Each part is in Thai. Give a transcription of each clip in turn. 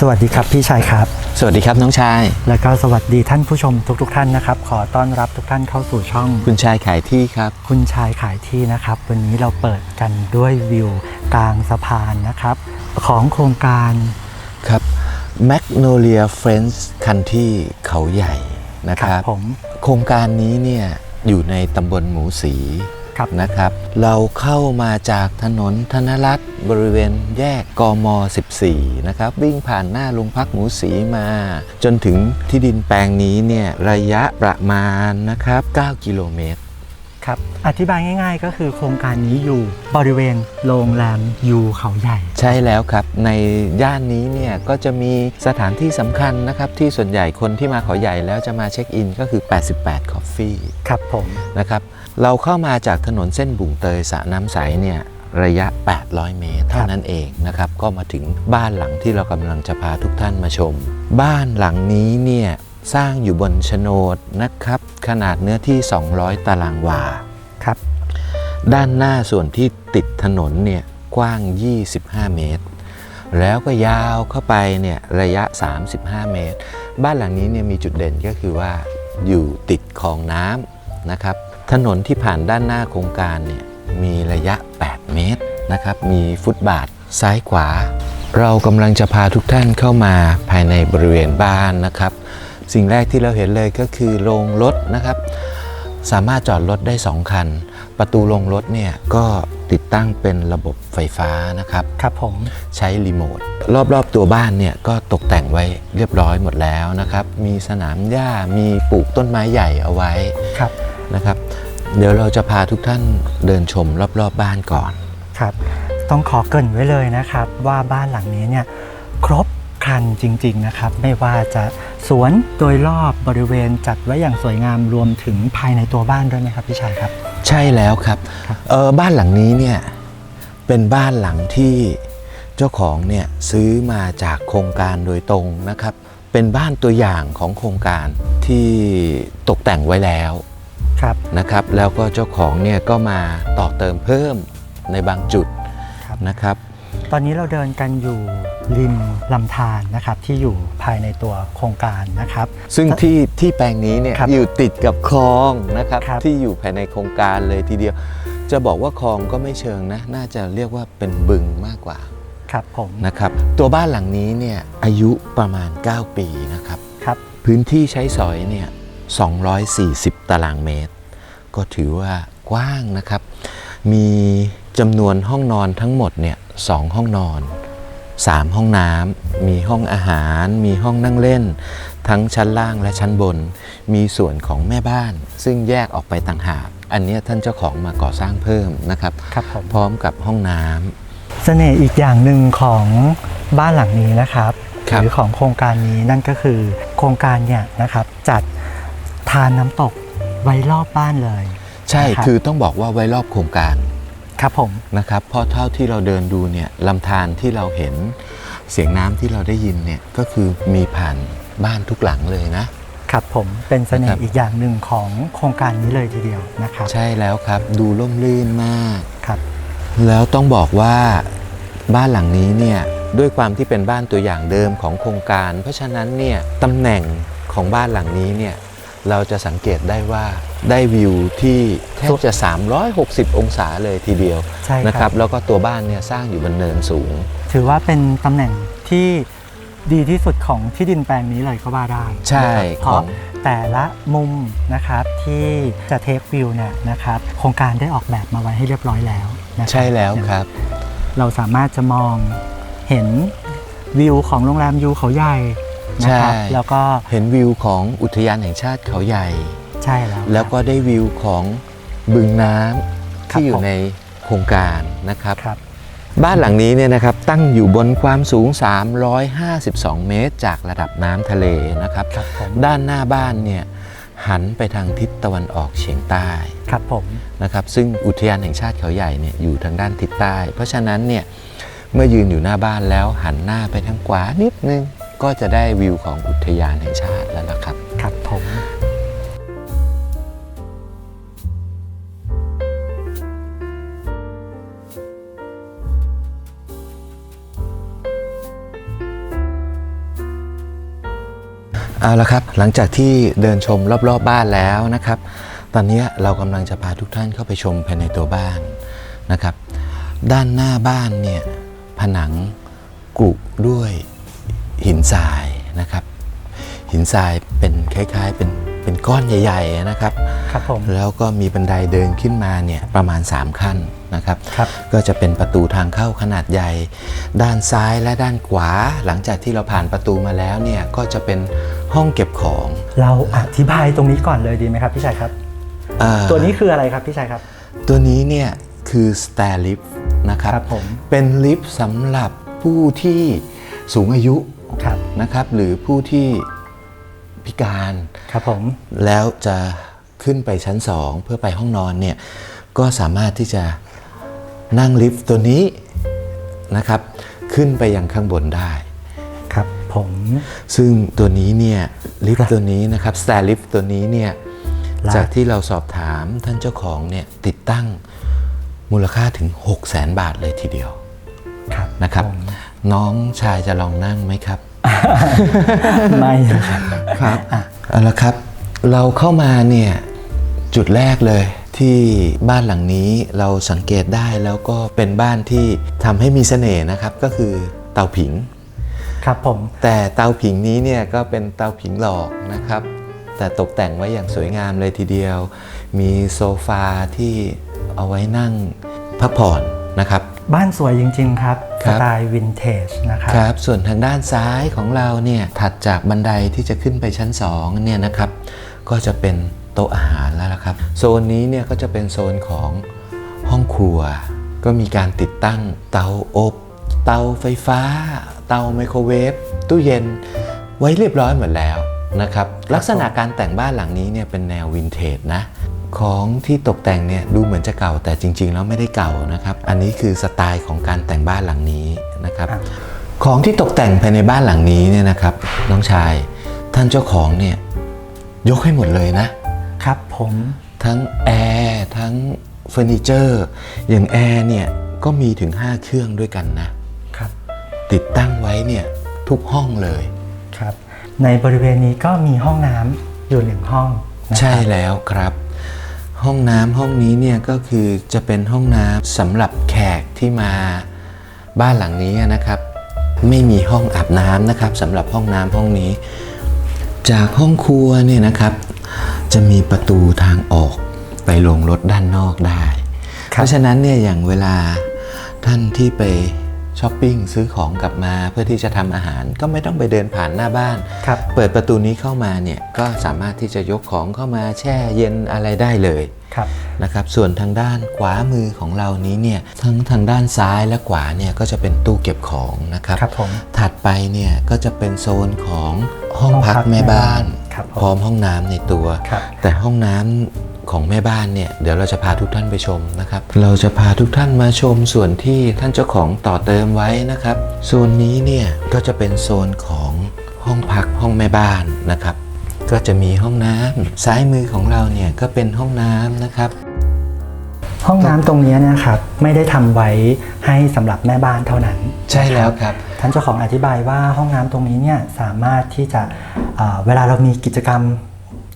สวัสดีครับพี่ชายครับ สวัสดีครับน้องชาย แล้วก็สวัสดีท่านผู้ชมทุกๆท่านนะครับ ขอต้อนรับทุกท่านเข้าสู่ช่อง คุณชายขายที่ครับ คุณชายขายที่นะครับ วันนี้เราเปิดกันด้วยวิวกลางสะพานนะครับ ของโครงการครับ Magnolia Friends Country เขาใหญ่นะครับ ผม โครงการนี้เนี่ยอยู่ในตำบลหมูสี ครับนะครับ เราเข้ามาจากถนนธนรัตน์บริเวณแยกกม 14 นะครับ วิ่งผ่านหน้าโรงพักหมูสีมา จนถึงที่ดินแปลงนี้เนี่ยระยะประมาณนะครับ 9 กิโลเมตรครับอธิบายง่ายๆ ก็คือโครงการนี้อยู่บริเวณโรงแรมยูเขาใหญ่ ใช่แล้วครับ ในย่านนี้เนี่ยก็จะมีสถานที่สำคัญนะครับ ที่ส่วนใหญ่คนที่มาเขาใหญ่แล้วจะมาเช็คอินก็คือ 88 Coffee ครับผมนะครับ เราเข้ามาจากถนนเส้นบุ่งเตยสระน้ำใสเนี่ยระยะ 800 เมตร เท่านั้นเองนะครับ ก็มาถึงบ้านหลังที่เรากำลังจะพาทุกท่านมาชม บ้านหลังนี้เนี่ยสร้างอยู่บนโฉนดนะครับ ขนาดเนื้อที่ 200 ตารางวาครับ ด้านหน้าส่วนที่ติดถนนเนี่ยกว้าง 25 เมตร แล้วก็ยาวเข้าไปเนี่ยระยะ 35 เมตร บ้านหลังนี้เนี่ยมีจุดเด่นก็คือว่าอยู่ติดคลองน้ำนะครับ ถนนที่ผ่านด้านหน้าโครงการเนี่ยมีระยะ 8 เมตรนะครับ มีฟุตบาทซ้ายขวา เรากำลังจะพาทุกท่านเข้ามาภายในบริเวณบ้านนะครับ สิ่งแรกที่เราเห็นเลยก็คือโรงรถนะครับ สามารถจอดรถได้ 2 คัน ประตูลงรถเนี่ยก็ติดตั้งเป็นระบบไฟฟ้านะครับ ครับผม ใช้รีโมท รอบๆตัวบ้านเนี่ยก็ตกแต่งไว้เรียบร้อยหมดแล้วนะครับ มีสนามหญ้ามีปลูกต้นไม้ใหญ่เอาไว้ครับ นะครับ เดี๋ยวเราจะพาทุกท่านเดินชมรอบๆบบ้านก่อนครับ ต้องขอเกรินไว้เลยนะครับ ว่าบ้านหลังนี้เนี่ยครบครันจริง ๆนะครับ ไม่ว่าจะสวนโดยรอบบริเวณจัดไว้อย่างสวยงามรวมถึงภายในตัวบ้านด้วยไหมครับพี่ชายครับ ใช่แล้วครับครับเออบ้านหลังนี้เนี่ยเป็นบ้านหลังที่เจ้าของเนี่ยซื้อมาจากโครงการโดยตรงนะครับ เป็นบ้านตัวอย่างของโครงการที่ตกแต่งไว้แล้ว ครับนะครับแล้วก็เจ้าของเนี่ยก็มาต่อเติมเพิ่มในบางจุดครับ นะครับ ตอนนี้เราเดินกันอยู่ริมลำธารนะครับที่อยู่ภายในตัวโครงการนะครับ ซึ่งที่ที่แปลงนี้เนี่ยครับอยู่ติดกับคลองนะครับครับ ที่อยู่ภายในโครงการเลยทีเดียว จะบอกว่าคลองก็ไม่เชิงนะ น่าจะเรียกว่าเป็นบึงมากกว่าครับผมนะครับ ตัวบ้านหลังนี้เนี่ยอายุประมาณ 9 ปีนะครับ ครับ พื้นที่ใช้สอยเนี่ย 240 ตารางเมตร ก็ถือว่ากว้างนะครับ มีจำนวนห้องนอนทั้งหมดเนี่ยสองห้องนอน 3 ห้องน้ำมีห้องอาหาร มีห้องนั่งเล่น ทั้งชั้นล่างและชั้นบน มีส่วนของแม่บ้าน ซึ่งแยกออกไปต่างหาก อันเนี้ยท่านเจ้าของมาก่อสร้างเพิ่มนะครับครับผมพร้อมกับห้องน้ำเสน่ห์อีกอย่างหนึ่งของบ้านหลังนี้นะครับครับหรือของโครงการนี้นั่นก็คือโครงการเนี่ยนะครับจัดทานน้ำตกไว้รอบบ้านเลย ใช่นะครับ คือต้องบอกว่าไว้รอบโครงการครับผม นะครับเพราะเท่าที่เราเดินดูเนี่ยลำธารที่เราเห็นเสียงน้ำที่เราได้ยินเนี่ยก็คือมีผ่านบ้านทุกหลังเลยนะ ครับผมเป็นเสน่นะครัห์บอีกอย่างหนึ่งของโครงการนี้เลยทีเดียวนะครับใช่แล้วครับดูร่มรื่นมาก ครับ แล้วต้องบอกว่าบ้านหลังนี้เนี่ยด้วยความที่เป็นบ้านตัวอย่างเดิมของโครงการ เพราะฉะนั้นเนี่ยตำแหน่งของบ้านหลังนี้เนี่ย เราจะสังเกตได้ว่าได้วิวที่แทบจะ 360 องศาเลยทีเดียวใช่นะคครัรับบแล้วก็ตัวบ้านเนี่ยสร้างอยู่บนเนินสูง ถือว่าเป็นตำแหน่งที่ดีที่สุดของที่ดินแปลงนี้เลยก็ว่าได้ ใช่นะครับเพขอราะงแต่ละมุมนะครับที่จะเทควิวเนี่ยนะครับโครงการได้ออกแบบมาไว้ให้เรียบร้อยแล้วนะครับใช่แล้วครับ เราสามารถจะมองเห็นวิวของโรงแรมยูเขาใหญ่ นะครับ ใช่ แล้วก็เห็นวิวของอุทยานแห่งชาติเขาใหญ่ ใช่แล้ว แล้วก็ได้วิวของบึงน้ำครับที่อยู่ผม ในโครงการนะครับ ครับ บ้านหลังนี้เนี่ยนะครับตั้งอยู่บนความสูง 352 เมตร จากระดับน้ำทะเลนะครับ ครับผมด้านหน้าบ้านเนี่ยหันไปทางทิศตะวันออกเฉียงใต้ครับผมนะครับซึ่งอุทยานแห่งชาติเขาใหญ่เนี่ยอยู่ทางด้านทิศใต้ เพราะฉะนั้นเนี่ยเมื่อยืนอยู่หน้าบ้านแล้วหันหน้าไปทางขวานิดนึง ก็จะได้วิวของอุทยานแห่งชาติแล้วนะครับครับผมเอาละครับหลังจากที่เดินชมรอบๆบบ้านแล้วนะครับ ตอนนี้เรากำลังจะพาทุกท่านเข้าไปชมภายในตัวบ้านนะครับ ด้านหน้าบ้านเนี่ยผนังกรุด้วย หินทรายนะครับ หินทรายเป็นคล้าย ๆ เป็นเป็นก้อนใหญ่ ๆนะครับครับผมแล้วก็มีบันไดเดินขึ้นมาเนี่ยประมาณ 3 ขั้นนะครับครับ ก็จะเป็นประตูทางเข้าขนาดใหญ่ ด้านซ้ายและด้านขวา หลังจากที่เราผ่านประตูมาแล้วเนี่ยก็จะเป็นห้องเก็บของ เราอธิบายตรงนี้ก่อนเลยดีไหมครับพี่ชัยครับเอ่อตัวนี้คืออะไรครับพี่ชัยครับ ตัวนี้เนี่ยคือ stair lift นะครับครับผมเป็นลิฟต์สำหรับผู้ที่สูงอายุครับ นะครับ หรือผู้ที่พิการครับผมแล้วจะขึ้นไปชั้น2เพื่อไปห้องนอนเนี่ยก็สามารถที่จะนั่งลิฟต์ตัวนี้นะครับ ขึ้นไปยังข้างบนได้ครับผมซึ่งตัวนี้เนี่ยลิฟต์ตัวนี้นะครับ stair lift ตัวนี้เนี่ยครับจากที่เราสอบถามท่านเจ้าของเนี่ยติดตั้งมูลค่าถึง 6 0 0 0 0 0 บาทเลยทีเดียวครับนะครับผมน้องชายจะลองนั่งไหมครับ ไม่ครับครับเอาละครับ เราเข้ามาเนี่ยจุดแรกเลยที่บ้านหลังนี้เราสังเกตได้แล้วก็เป็นบ้านที่ทำให้มีเสน่ห์นะครับก็คือเตาผิง ครับผม แต่เตาผิงนี้เนี่ยก็เป็นเตาผิงหลอกนะครับ แต่ตกแต่งไว้อย่างสวยงามเลยทีเดียว มีโซฟาที่เอาไว้นั่งพักผ่อนนะครับ บ้านสวยจริง ๆ ครับครัสบไตล์วินเทจนะครับครับ ส่วนทางด้านซ้ายของเราเนี่ยถัดจากบันไดที่จะขึ้นไปชั้น2เนี่ยนะครับก็จะเป็นโต๊ะอาหารแล้วละครับ โซนนี้เนี่ยก็จะเป็นโซนของห้องครัว ก็มีการติดตั้งเตาอบ เตาไฟฟ้า เตาไมโครเวฟตู้เย็นไว้เรียบร้อยหมดแล้วนะครับลักษณะการแต่งบ้านหลังนี้เนี่ยเป็นแนววินเทจนะ ของที่ตกแต่งเนี่ยดูเหมือนจะเก่าแต่จริง ๆ แล้วไม่ได้เก่านะครับ อันนี้คือสไตล์ของการแต่งบ้านหลังนี้นะครับครับ ของที่ตกแต่งภายในบ้านหลังนี้เนี่ยนะครับน้องชายท่านเจ้าของเนี่ยยกให้หมดเลยนะครับผมทั้งแอร์ทั้งเฟอร์นิเจอร์อย่างแอร์เนี่ยก็มีถึง 5 เครื่องด้วยกันนะครับ ติดตั้งไว้เนี่ยทุกห้องเลยครับ ในบริเวณนี้ก็มีห้องน้ำอยู่หนึ่งห้องนะครับใช่แล้วครับ ห้องน้ำห้องนี้เนี่ยก็คือจะเป็นห้องน้ำสำหรับแขกที่มาบ้านหลังนี้นะครับ ไม่มีห้องอาบน้ำนะครับสำหรับห้องน้ำห้องนี้ จากห้องครัวเนี่ยนะครับ จะมีประตูทางออกไปลงรถด้านนอกได้ เพราะฉะนั้นเนี่ยอย่างเวลาท่านที่ไป ช้อปปิ้งซื้อของกลับมาเพื่อที่จะทำอาหารก็ไม่ต้องไปเดินผ่านหน้าบ้านครับเปิดประตูนี้เข้ามาเนี่ยก็สามารถที่จะยกของเข้ามาแช่เย็นอะไรได้เลยครับนะครับส่วนทางด้านขวามือของเรานี้เนี่ยทั้งทางด้านซ้ายและขวาเนี่ยก็จะเป็นตู้เก็บของนะครับครับผมถัดไปเนี่ยก็จะเป็นโซนของห้องพักแม่บ้านครับผมพร้อมห้องน้ำในตัวครับแต่ห้องน้ำ ของแม่บ้านเนี่ยเดี๋ยวเราจะพาทุกท่านไปชมนะครับ เราจะพาทุกท่านมาชมส่วนที่ท่านเจ้าของต่อเติมไว้นะครับโซนนี้เนี่ยก็จะเป็นโซนของห้องพักห้องแม่บ้านนะครับ ก็จะมีห้องน้ำซ้ายมือของเราเนี่ยก็เป็นห้องน้ำนะครับ ห้องน้ำตรงนี้นะครับไม่ได้ทำไว้ให้สำหรับแม่บ้านเท่านั้น ใช่แล้วครับท่านเจ้าของอธิบายว่าห้องน้ำตรงนี้เนี่ยสามารถที่จะเอ่อเวลาเรามีกิจกรรม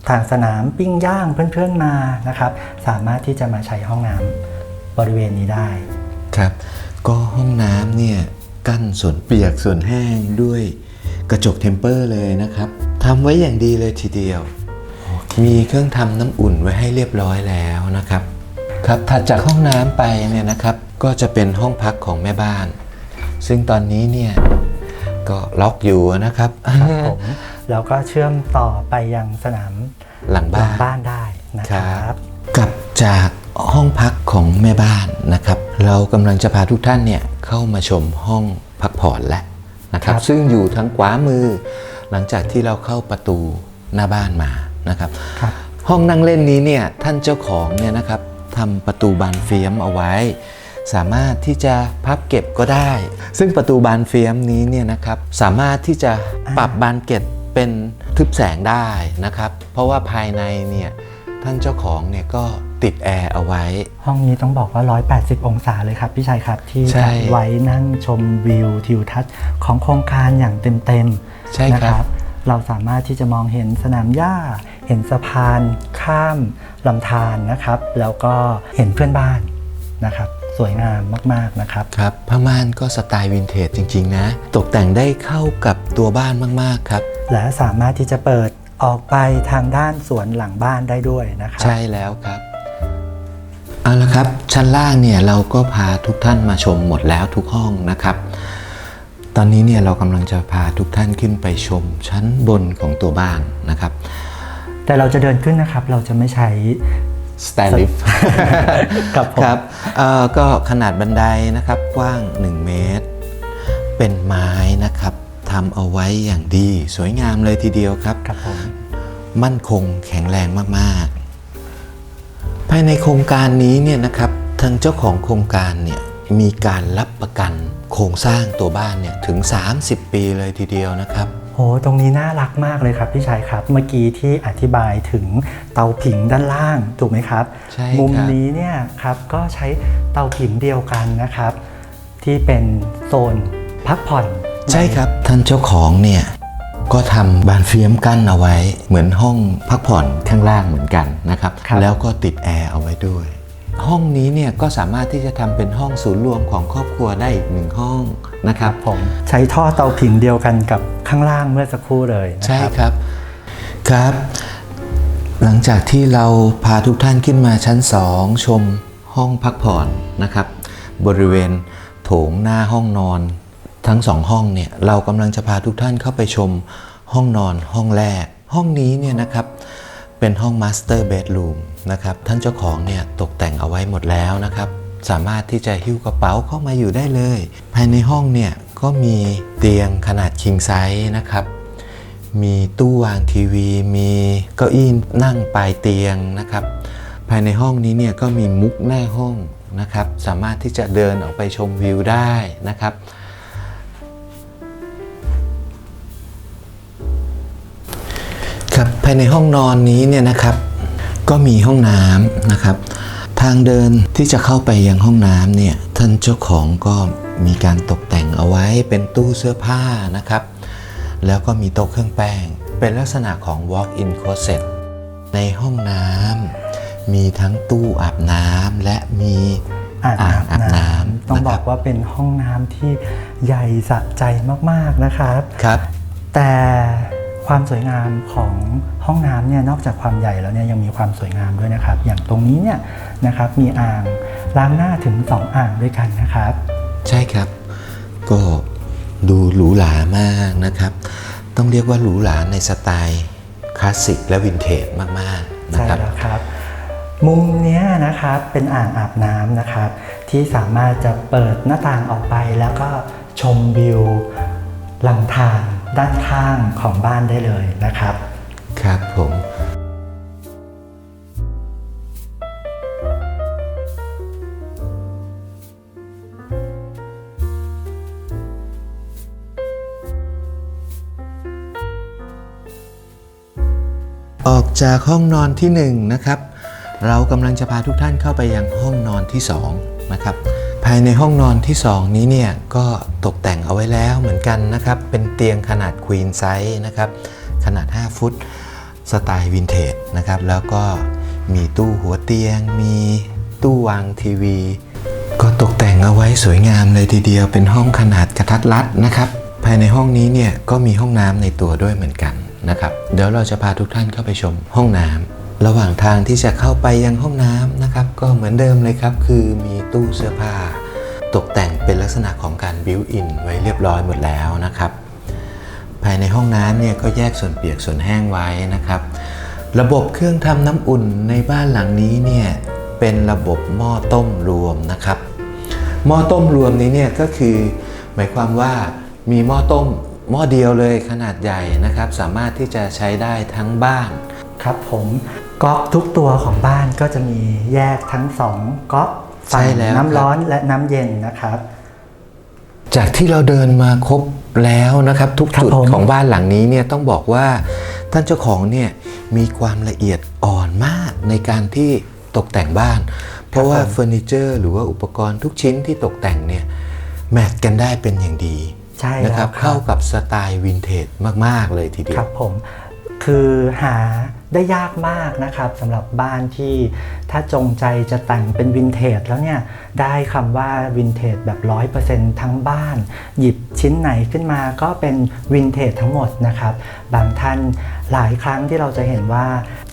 ทางสนามปิ้งย่างเพื่อนๆมานะครับ สามารถที่จะมาใช้ห้องน้ำบริเวณนี้ได้ครับ ก็ห้องน้ำเนี่ยกั้นส่วนเปียกส่วนแห้งด้วยกระจกเทมเปอร์เลยนะครับทำไว้อย่างดีเลยทีเดียว มีเครื่องทำน้ำอุ่นไว้ให้เรียบร้อยแล้วนะครับ ครับถัดจากห้องน้ำไปเนี่ยนะครับ ก็จะเป็นห้องพักของแม่บ้าน ซึ่งตอนนี้เนี่ยก็ล็อกอยู่นะครับครับผม แล้วก็เชื่อมต่อไปยังสนามหลังหลับ้างนบ้านได้นะครับกลับจากห้องพักของแม่บ้านนะครับ เรากำลังจะพาทุกท่านเนี่ยเข้ามาชมห้องพักผ่อนแล้วนะครับครับ ซึ่งอยู่ทางขวามือ หลังจากที่เราเข้าประตูหน้าบ้านมานะครับครับห้องนั่งเล่นนี้เนี่ยท่านเจ้าของเนี่ยนะครับทำประตูบานเฟียมเอาไว้ สามารถที่จะพับเก็บก็ได้ ซึ่งประตูบานเฟียมนี้เนี่ยนะครับสามารถที่จะปรับบานเก็บ เป็นทึบแสงได้นะครับ เพราะว่าภายในเนี่ยท่านเจ้าของเนี่ยก็ติดแอร์เอาไว้ ห้องนี้ต้องบอกว่า 180 องศาเลยครับพี่ชัยครับที่ใช่จะไว้นั่งชมวิวทิวทัศน์ของโครงการอย่างเต็มใช่ๆนะคครัรับ บ เราสามารถที่จะมองเห็นสนามหญ้า เห็นสะพาน ข้ามลำธารนะครับ แล้วก็เห็นเพื่อนบ้านนะครับ สวยงามมากๆนะครับครับผ้าม่านก็สไตล์วินเทจจริง ๆ นะ ตกแต่งได้เข้ากับตัวบ้านมากๆครับ และสามารถที่จะเปิดออกไปทางด้านสวนหลังบ้านได้ด้วยนะครับ ใช่แล้วครับเอาละครับ ชั้นล่างเนี่ยเราก็พาทุกท่านมาชมหมดแล้วทุกห้องนะครับ ตอนนี้เนี่ยเรากำลังจะพาทุกท่านขึ้นไปชมชั้นบนของตัวบ้านนะครับ แต่เราจะเดินขึ้นนะครับ เราจะไม่ใช้ สแตนลิฟกับผมครับเอ่อก็ขนาดบันไดนะครับกว้าง 1 เมตร เป็นไม้นะครับทำเอาไว้อย่างดี สวยงามเลยทีเดียวครับครับผมมั่นคงแข็งแรงมากๆ ภายในโครงการนี้เนี่ยนะครับทางเจ้าของโครงการเนี่ยมีการรับประกันโครงสร้างตัวบ้านเนี่ยถึง 30 ปีเลยทีเดียวนะครับ โหตรงนี้น่ารักมากเลยครับพี่ชัยครับ เมื่อกี้ที่อธิบายถึงเตาผิงด้านล่างถูกไหมครับใช่ครับ มุมนี้เนี่ยครับก็ใช้เตาผิงเดียวกันนะครับ ที่เป็นโซนพักผ่อน ใช่ครับท่านเจ้าของเนี่ยก็ทำบานเฟียมกั้นเอาไว้ เหมือนห้องพักผ่อนข้างล่างเหมือนกันนะครับแล้วก็ติดแอร์เอาไว้ด้วย ห้องนี้เนี่ยก็สามารถที่จะทำเป็นห้องศูนย์รวมของครอบครัวได้อีกหนึ่งห้องนะครับผมใช้ท่อเตาผิงเดียวกันกับข้างล่างเมื่อสักครู่เลยนะใช่ครับครับครับ หลังจากที่เราพาทุกท่านขึ้นมาชั้น 2 ชมห้องพักผ่อนนะครับ บริเวณโถงหน้าห้องนอน ทั้งสองห้องเนี่ยเรากำลังจะพาทุกท่านเข้าไปชมห้องนอนห้องแรก ห้องนี้เนี่ยนะครับ เป็นห้องมาสเตอร์เบดรูมนะครับท่านเจ้าของเนี่ยตกแต่งเอาไว้หมดแล้วนะครับสามารถที่จะหิ้วกระเป๋าเข้ามาอยู่ได้เลย ภายในห้องเนี่ยก็มีเตียงขนาดคิงไซส์นะครับ มีตู้วางทีวี มีเก้าอี้นั่งปลายเตียงนะครับ ภายในห้องนี้เนี่ยก็มีมุกหน้าห้องนะครับ สามารถที่จะเดินออกไปชมวิวได้นะครับายในห้องนอนนี้เนี่ยนะครับ ก็มีห้องน้ำนะครับ ทางเดินที่จะเข้าไปยังห้องน้ำเนี่ยท่านเจ้าของก็มีการตกแต่งเอาไว้เป็นตู้เสื้อผ้านะครับ แล้วก็มีโต๊ะเครื่องแป้ง เป็นลักษณะของ walk-in closet ในห้องน้ำมีทั้งตู้อาบน้ำและมีอ่างอ่างอาอาบบน้น้ำำต้องนะบคอรักว่าเป็นห้องน้ำที่ใหญ่สะใจมากๆนะครับครับ แต่ ความสวยงามของห้องน้ำเนี่ยนอกจากความใหญ่แล้วเนี่ยยังมีความสวยงามด้วยนะครับ อย่างตรงนี้เนี่ยนะครับมีอ่างล้างหน้าถึง 2 อ่างด้วยกันนะครับ ใช่ครับ ก็ดูหรูหรามากนะครับ ต้องเรียกว่าหรูหราในสไตล์คลาสสิกและวินเทจมากๆนะใช่ครับแล้วครับ มุมเนี้ยนะครับเป็นอ่างอาบน้ำนะครับ ที่สามารถจะเปิดหน้าต่างออกไปแล้วก็ชมวิวลำธาร ด้านข้างของบ้านได้เลยนะครับ ครับผมออกจากห้องนอนที่1นงนะครับ เรากำลังจะพาทุกท่านเข้าไปยังห้องนอนที่2นะครับ ภายในห้องนอนที่ 2 นี้เนี่ยก็ตกแต่งเอาไว้แล้วเหมือนกันนะครับ เป็นเตียงขนาดควีนไซส์นะครับ ขนาด 5 ฟุต สไตล์วินเทจนะครับ แล้วก็มีตู้หัวเตียง มีตู้วางทีวี ก็ตกแต่งเอาไว้สวยงามเลยทีเดียว เป็นห้องขนาดกระทัดรัดนะครับ ภายในห้องนี้เนี่ยก็มีห้องน้ำในตัวด้วยเหมือนกันนะครับ เดี๋ยวเราจะพาทุกท่านเข้าไปชมห้องน้ำ ระหว่างทางที่จะเข้าไปยังห้องน้ำนะครับ ก็เหมือนเดิมเลยครับ คือมีตู้เสื้อผ้า ตกแต่งเป็นลักษณะของการบิวอินไว้เรียบร้อยหมดแล้วนะครับ ภายในห้องน้ำเนี่ยก็แยกส่วนเปียกส่วนแห้งไว้นะครับ ระบบเครื่องทำน้ำอุ่นในบ้านหลังนี้เนี่ยเป็นระบบหม้อต้มรวมนะครับ หม้อต้มรวมนี้เนี่ยก็คือ หมายความว่ามีหม้อต้มหม้อเดียวเลยขนาดใหญ่นะครับ สามารถที่จะใช้ได้ทั้งบ้านครับผม ก๊อกทุกตัวของบ้านก็จะมีแยกทั้งสองก๊อกใช่ฝั่งแล้วน้ำร้อนและน้ำเย็นนะครับ จากที่เราเดินมาครบแล้วนะครับ ทุกครับจุดผม ของบ้านหลังนี้เนี่ยต้องบอกว่าท่านเจ้าของเนี่ยมีความละเอียดอ่อนมากในการที่ตกแต่งบ้าน เพราะว่าเฟอร์นิเจอร์ หรือว่าอุปกรณ์ทุกชิ้นที่ตกแต่งเนี่ยแมทกันได้เป็นอย่างดีใช่นะแล้วคครัรับบเข้ากับสไตล์วินเทจมาก ๆ เลยทีเดีคยรัว บผมคือหา ได้ยากมากนะครับสำหรับบ้านที่ถ้าจงใจจะแต่งเป็นวินเทจแล้วเนี่ยได้คำว่าวินเทจแบบ 100%ทั้งบ้าน หยิบชิ้นไหนขึ้นมาก็เป็นวินเทจทั้งหมดนะครับ บางท่านหลายครั้งที่เราจะเห็นว่า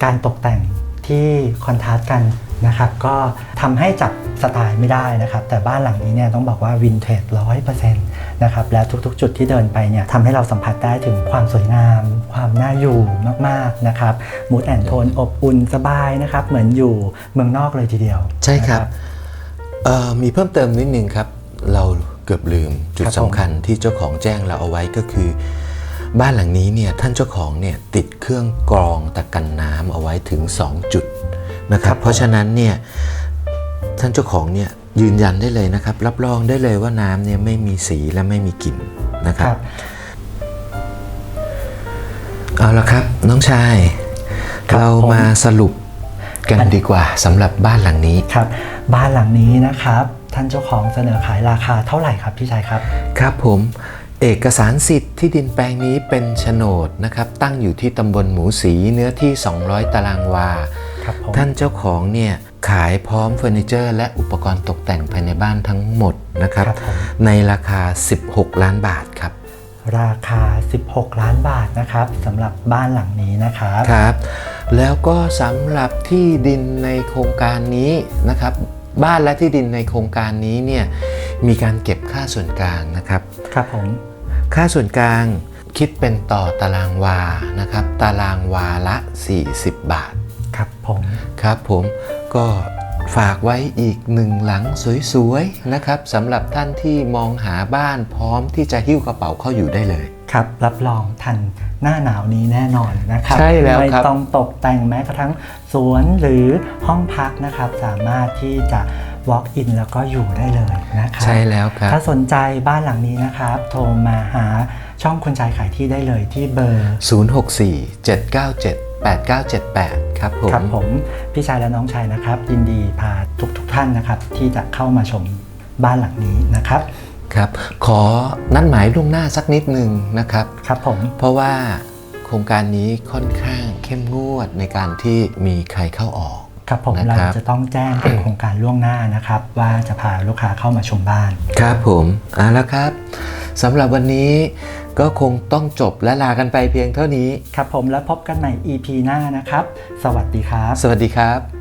การตกแต่งที่คอนทราสต์กัน นะครับก็ทำให้จับสไตล์ไม่ได้นะครับ แต่บ้านหลังนี้เนี่ยต้องบอกว่าวินเทจร้อยเปอร์เซ็นต์นะครับและทุกๆ จุดที่เดินไปเนี่ยทำให้เราสัมผัสได้ถึงความสวยงาม ความน่าอยู่มากๆนะครับมูดแอนโทนอบอุ่นสบายนะครับ เหมือนอยู่เมืองนอกเลยทีเดียว ใช่ครับนะเอ่อมีเพิ่มเติมนิดนึงครับ เราเกือบลืมจุดครับผมสำคัญที่เจ้าของแจ้งเราเอาไว้ก็คือบ้านหลังนี้เนี่ยท่านเจ้าของเนี่ยติดเครื่องกรองตะกันน้ำเอาไว้ถึง 2 จุด นะครับเพราะฉะนั้นเนี่ยท่านเจ้าของเนี่ยยืนยันได้เลยนะครับ รับรองได้เลยว่าน้ำเนี่ยไม่มีสีและไม่มีกลิ่นนะคครัรับบเอาละครับน้องชายครับเราผมมาสรุปกันดีกว่าสำหรับบ้านหลังนี้ครับ บ้านหลังนี้นะครับ ท่านเจ้าของเสนอขายราคาเท่าไหร่ครับพี่ชายครับ ครับผมเอกสารสิทธิ์ที่ดินแปลงนี้เป็นโฉนดนะครับ ตั้งอยู่ที่ตำบลหมูสีเนื้อที่ 200 ตารางวาครับผม ท่านเจ้าของเนี่ยขายพร้อมเฟอร์นิเจอร์ และอุปกรณ์ตกแต่งภายในบ้านทั้งหมดนะครับครับผมในราคา 16 ล้านบาทครับราคา 16 ล้านบาทนะครับสำหรับบ้านหลังนี้นะครับครับ แล้วก็สำหรับที่ดินในโครงการนี้นะครับ บ้านและที่ดินในโครงการนี้เนี่ยมีการเก็บค่าส่วนกลางนะครับ ครับผมค่าส่วนกลางคิดเป็นต่อตารางวานะครับ ตารางวาละ 40 บาทครับ ผมครับผมก็ฝากไว้อีกหนึ่งหลังสวยๆนะครับสำหรับท่านที่มองหาบ้านพร้อมที่จะหิ้วกระเป๋าเข้าอยู่ได้เลย ครับรับรองทันหน้าหนาวนี้แน่นอนนะครับใช่แล้วไม่ครับต้องตกแต่งแม้กระทั่งสวนหรือห้องพักนะครับ สามารถที่จะ walk in แล้วก็อยู่ได้เลยนะครับใช่แล้วครับ ถ้าสนใจบ้านหลังนี้นะครับ โทรมาหาช่องคุณชายขายที่ได้เลยที่เบอร์ 064-797-8978 ครับผมครับผมพี่ชายและน้องชายนะครับ ยินดีพาทุกทุกๆท่านนะครับ ที่จะเข้ามาชมบ้านหลังนี้นะครับครับ ขอนัดหมายล่วงหน้าสักนิดหนึ่งนะครับครับผมเพราะว่าโครงการนี้ค่อนข้างเข้มงวดในการที่มีใครเข้าออกครับผมนะครัเราบจะต้องแจ้งกับโครงการล่วงหน้านะครับ ว่าจะพาลูกค้าเข้ามาชมบ้าน ครับผมเอาละครับ สำหรับวันนี้ก็คงต้องจบและลากันไปเพียงเท่านี้ ครับผมแล้วพบกันใหม่ EP หน้านะครับ สวัสดีครับ สวัสดีครับ